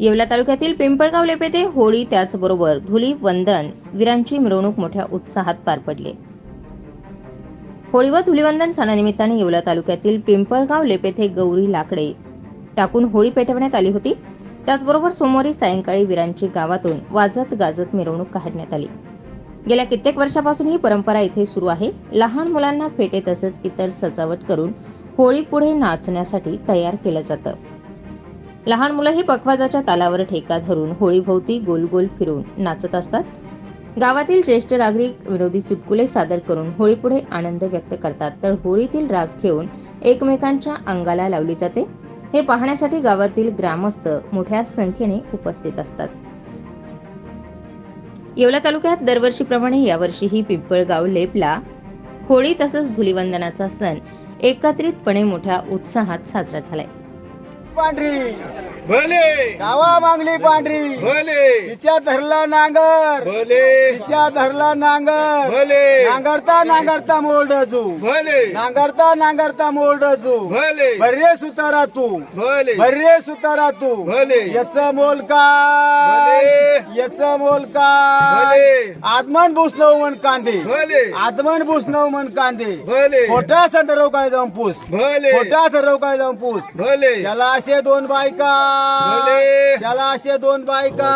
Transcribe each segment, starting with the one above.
येवला तालुक्यातील पिंपळगाव लेपेते होळी त्याचबरोबर धुली वंदन वीरांची मिरवणूक मोठ्या उत्साहात पार पडली. होळी व धुलीवंदन सणानिमित्ताने येवला तालुक्यातील पिंपळगाव लेपेथे गौरी लाकडे टाकून होळी पेटवण्यात आली होती. त्याचबरोबर सोमवारी सायंकाळी वीरांची गावातून वाजत गाजत मिरवणूक काढण्यात आली. गेल्या कित्येक वर्षापासून ही परंपरा इथे सुरू आहे. लहान मुलांना फेटे तसेच इतर सजावट करून होळी पुढे नाचण्यासाठी तयार केलं जातं. लहान मुलंही पखवाजाच्या तालावर ठेका धरून होळीभोवती गोल गोल फिरून नाचत असतात. गावातील ज्येष्ठ नागरिक विनोदी चुटकुले सादर करून होळीपुढे आनंद व्यक्त करतात. तर होळीतील राग घेऊन एकमेकांच्या अंगाला लावली जाते. हे पाहण्यासाठी गावातील ग्रामस्थ मोठ्या संख्येने उपस्थित असतात. येवला तालुक्यात दरवर्षीप्रमाणे यावर्षीही पिंपळगाव लेपला होळी तसंच धुलिवंदनाचा सण एकत्रितपणे मोठ्या उत्साहात साजरा झालाय. पांढरी भले. गावा मागली पांढरी. भले. तिच्या धरला नांगर. भले. तिच्या धरला नांगर. भले. नांगरता नांगरता मोरडजू भले. नांगरता नांगरता मोरडजू भले. बर्रे सुतारा तू. भले. बर्रे सुतारा तू. भले. याच मोल काय? भले. याच मोल काय? भले. आदमन बुसणव मन कांदे. भले. आदमन बुसणव मन कांदे. भले. खोटा संदर्भ काय जाऊन पूस. भले. खोटा सर्व काय जाऊन पूस. भले. त्याला असे दोन बायका. त्याला असे दोन बायका।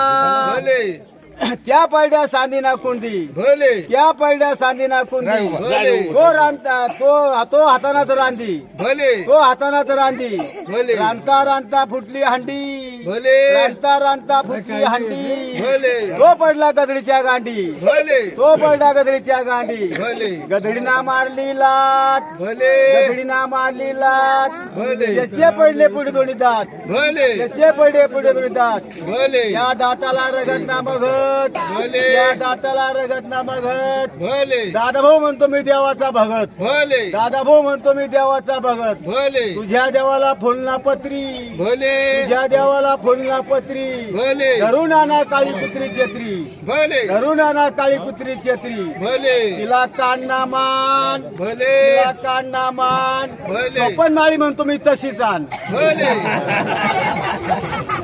त्या पडल्या सांदिना कुंडी? भले। त्या पडल्या सांदिना कुंडी? भले। तो रांधता तो तो हातानाच रांधी भले। तो हातानाच रांधी भले। रांधता रांधता फुटली हंडी। भले। रांधता रांधता फुटली हंडी। भले। तो पडला गदडीच्या गांडी। भले। तो पडला गदडीच्या गांडी। भले। गदडीना मारली लात। भले। गदडीना मारली लात। भले। त्याचे पडले पुढे दोन्ही दात। भले। त्याचे पडले पुढे दोन्ही दात। भले। या दाताला रगत ना बघत भले. या दाताला रगत ना बघत. भले. दादाभाऊ म्हणतो मी देवाचा भगत. भले. दादाभाऊ म्हणतो मी देवाचा भगत. भले. तुझ्या देवाला फुलना पत्री. भले. तुझ्या देवाला फुलना पत्री. भले. घरून आणा काळी कुत्री छत्री भले. घरून आणा काळी कुत्री छत्री भले. तिला कान्ना मान. भले. तिला कान्ना मान. भले. सोपन माळी म्हणतो मी तशीच आण भले.